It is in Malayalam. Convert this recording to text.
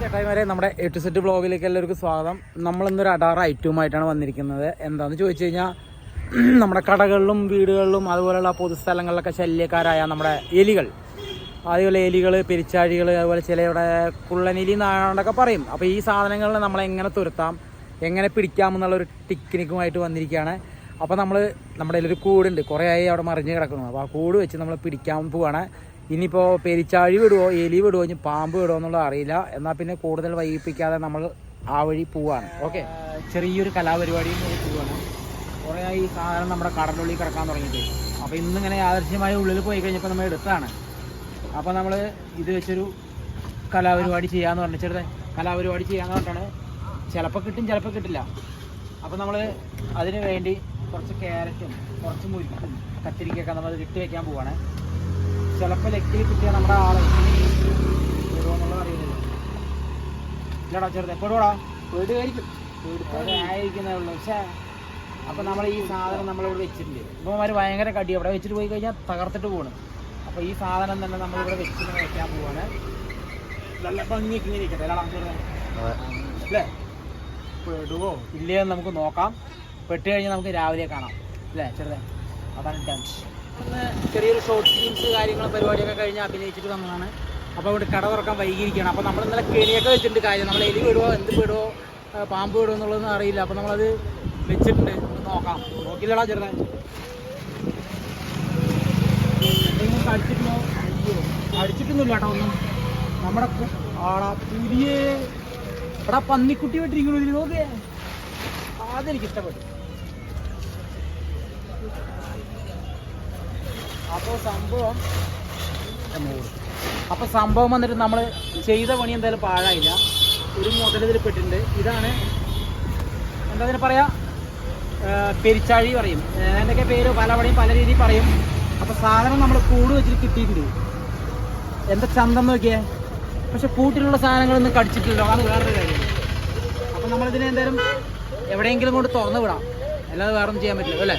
ചേട്ടായിമാരെ നമ്മുടെ എട്ട് സെറ്റ് ബ്ലോഗിലേക്ക് എല്ലാവർക്കും സ്വാഗതം. നമ്മൾ ഇന്നൊരു അടാർ ഐറ്റവുമായിട്ടാണ് വന്നിരിക്കുന്നത്. എന്താണെന്ന് ചോദിച്ചു കഴിഞ്ഞാൽ നമ്മുടെ കടകളിലും വീടുകളിലും അതുപോലെയുള്ള പൊതുസ്ഥലങ്ങളിലൊക്കെ ശല്യക്കാരായ നമ്മുടെ എലികൾ. അതുപോലെ എലികൾ പെരിച്ചാഴികൾ അതുപോലെ ചില ഇവിടെ കുള്ളനെലി നാടൊക്കെ പറയും. അപ്പോൾ ഈ സാധനങ്ങളിൽ നമ്മൾ എങ്ങനെ തുരുത്താം എങ്ങനെ പിടിക്കാം എന്നുള്ളൊരു ടെക്നിക്കുമായിട്ട് വന്നിരിക്കുകയാണ്. അപ്പോൾ നമ്മൾ നമ്മുടെ ഇതിലൊരു കൂടുണ്ട്. കുറേ ആയി അവിടെ മറിഞ്ഞ് കിടക്കുന്നു. അപ്പോൾ ആ കൂട് വെച്ച് നമ്മൾ പിടിക്കാൻ പോവാണ്. ഇനിയിപ്പോൾ പെരിച്ചാഴി വിടുവോ എലി വിടുവോ ഇനി പാമ്പ് വിടുവോ എന്നുള്ളത് അറിയില്ല. എന്നാൽ പിന്നെ കൂടുതൽ വൈകിപ്പിക്കാതെ നമ്മൾ ആ വഴി പോവാണ്. ഓക്കെ? ചെറിയൊരു കലാപരിപാടിയും പോവാണ്. കുറേ ഈ സാധനം നമ്മുടെ കടലുള്ളിൽ കിടക്കാൻ തുടങ്ങിയിട്ട്. അപ്പോൾ ഇന്നിങ്ങനെ ആദർശമായ ഉള്ളിൽ പോയി കഴിഞ്ഞപ്പോൾ നമ്മൾ എടുത്താണ്. അപ്പോൾ നമ്മൾ ഇത് വെച്ചൊരു കലാപരിപാടി ചെയ്യാമെന്ന് പറഞ്ഞു. ചെറുതെ കലാപരിപാടി ചെയ്യാമെന്ന് പറഞ്ഞിട്ടാണ് ചിലപ്പോൾ കിട്ടും ചിലപ്പോൾ കിട്ടില്ല. അപ്പോൾ നമ്മൾ അതിന് വേണ്ടി കുറച്ച് ക്യാരറ്റും കുറച്ച് മുരിക്കും കത്തിരിക്കൊക്കെ നമ്മൾ ഇട്ട് വെക്കാൻ പോവാണ്. ചിലപ്പോൾ ലക്കിൽ കിട്ടിയ നമ്മുടെ ആളെ. വരുമോന്നുള്ളത് അറിയില്ലല്ലോ ഇല്ലടാ ചെറുത്. എപ്പോഴും പേടിയായിരിക്കും. ആയിരിക്കുന്നേ ഉള്ളൂ പക്ഷേ അപ്പോൾ നമ്മൾ ഈ സാധനം നമ്മളിവിടെ വെച്ചിട്ടുണ്ട് ഇപ്പമാർ ഭയങ്കര കടി. അവിടെ വെച്ചിട്ട് പോയി കഴിഞ്ഞാൽ തകർത്തിട്ട് പോകണം അപ്പോൾ ഈ സാധനം തന്നെ നമ്മളിവിടെ വെച്ചിട്ട് വെക്കാൻ പോവാണ്. നല്ല ഭംഗിയൊക്കെ ഇങ്ങനെ ഇരിക്കട്ടെ. അല്ലടാ ചെറുതെ. അല്ലേ? പെടുവോ? ഇല്ലയോ എന്ന് നമുക്ക് നോക്കാം. പെട്ട് കഴിഞ്ഞാൽ നമുക്ക് രാവിലെ കാണാം. അല്ലേ ചെറുതെ? അതാണ് ഡാൻസ് ചെറിയൊരു ഷോർട്ട് ഫിലിംസ് കാര്യങ്ങളും പരിപാടിയൊക്കെ കഴിഞ്ഞ് അഭിനയിച്ചിട്ട് വന്നതാണ്. അപ്പോൾ അവിടെ കട തുറക്കാൻ വൈകിയിരിക്കുകയാണ്. അപ്പോൾ നമ്മൾ ഇന്നലെ കെണിയൊക്കെ വെച്ചിട്ടുണ്ട് കാര്യം. നമ്മൾ എലി വിടുവോ എന്ത് വിടുവോ പാമ്പ് വിടുവോ എന്നുള്ളതൊന്നും അറിയില്ല. അപ്പോൾ നമ്മളത് വെച്ചിട്ടുണ്ട്. നോക്കാം. നോക്കില്ലടാ ചെറുതാ? എന്തെങ്കിലും അടിച്ചിട്ടുണ്ടോ അടിച്ചിട്ടൊന്നുമില്ല കേട്ടോ ഒന്നും. നമ്മുടെ ആടാ പുതിയ എടാ പന്നിക്കുട്ടി വിട്ടിരിക്കണു ഇതിൽ നോക്കേ. അതെനിക്ക് ഇഷ്ടപ്പെട്ടു. അപ്പോൾ സംഭവം അപ്പോൾ സംഭവം വന്നിട്ട് നമ്മൾ ചെയ്ത പണി എന്തായാലും പാഴായില്ല. ഒരു മുതൽ പെട്ടിട്ടുണ്ട്. ഇതാണ് എന്താ ഇതിന് പറയാ? പെരിച്ചാഴി പറയും. എന്തൊക്കെ പേര് പലവിടെയും പല രീതിയിൽ പറയും. അപ്പോൾ സാധനം നമ്മൾ കൂട് വെച്ചിട്ട് കിട്ടിയിട്ടുണ്ട്. എന്താ ചന്തം നോക്കിയേ? പക്ഷെ കൂട്ടിലുള്ള സാധനങ്ങളൊന്നും കടിച്ചിട്ടില്ല അത് വേറൊരു കാര്യം. അപ്പൊ നമ്മളിതിനെ എന്തായാലും എവിടെയെങ്കിലും കൊണ്ട് തുറന്നു വിടാം. അല്ലാതെ വേറൊന്നും ചെയ്യാൻ പറ്റില്ല അല്ലേ?